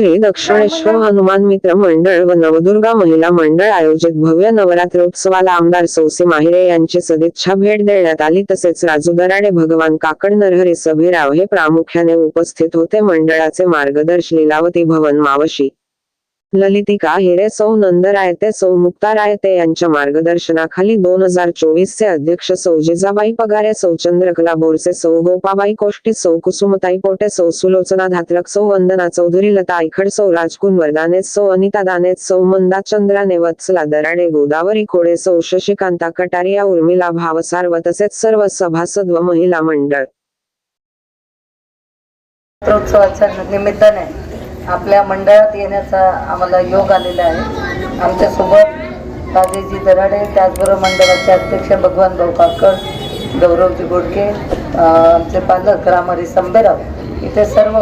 दक्षिणेश्वर हनुमान मित्र मंडळ व नवदुर्गा महिला मंडळ आयोजित भव्य नवरात्र उत्सवाला आमदार सौसे माहिरे यांची सदिच्छा भेट देण्यात आली. तसेच राजू दराडे भगवान काकड नरहरी सभेराव हे प्रामुख्याने उपस्थित होते. मंडळाचे मार्गदर्श लीलावती भवन मावशी ललितिका हिरे सौ नंदरायते सौ मुक्तारायते यांच्या मार्गदर्शनाखाली दोन हजार चोवीस चे अध्यक्ष सौ जिजाबाई पगारे सौ चंद्रकला बोरसे सौ गोपाबाई कोष्टी सौ कुसुमताई पोटे सौ सुलोचना धात्रक सौ वंदना चौधरी लता आयखड सौ राजकुन वरदाने सौ अनिता दाने सौ मंदा चंद्राने वत्सला दराडे गोदावरी खोडे सौ शशिकांता कटारिया उर्मिला भावसार व तसेच सर्व सभासद व महिला मंडळ. निमित्ताने आपल्या मंडळात येण्याचा आम्हाला योग आलेला आहे. आमच्यासोबत राजेजी दराडे त्याचबरोबर मंडळाचे अध्यक्ष भगवान भाऊ काकड गौरवजी गोडके आमचे पालक रामहरी संभेराव इथे सर्व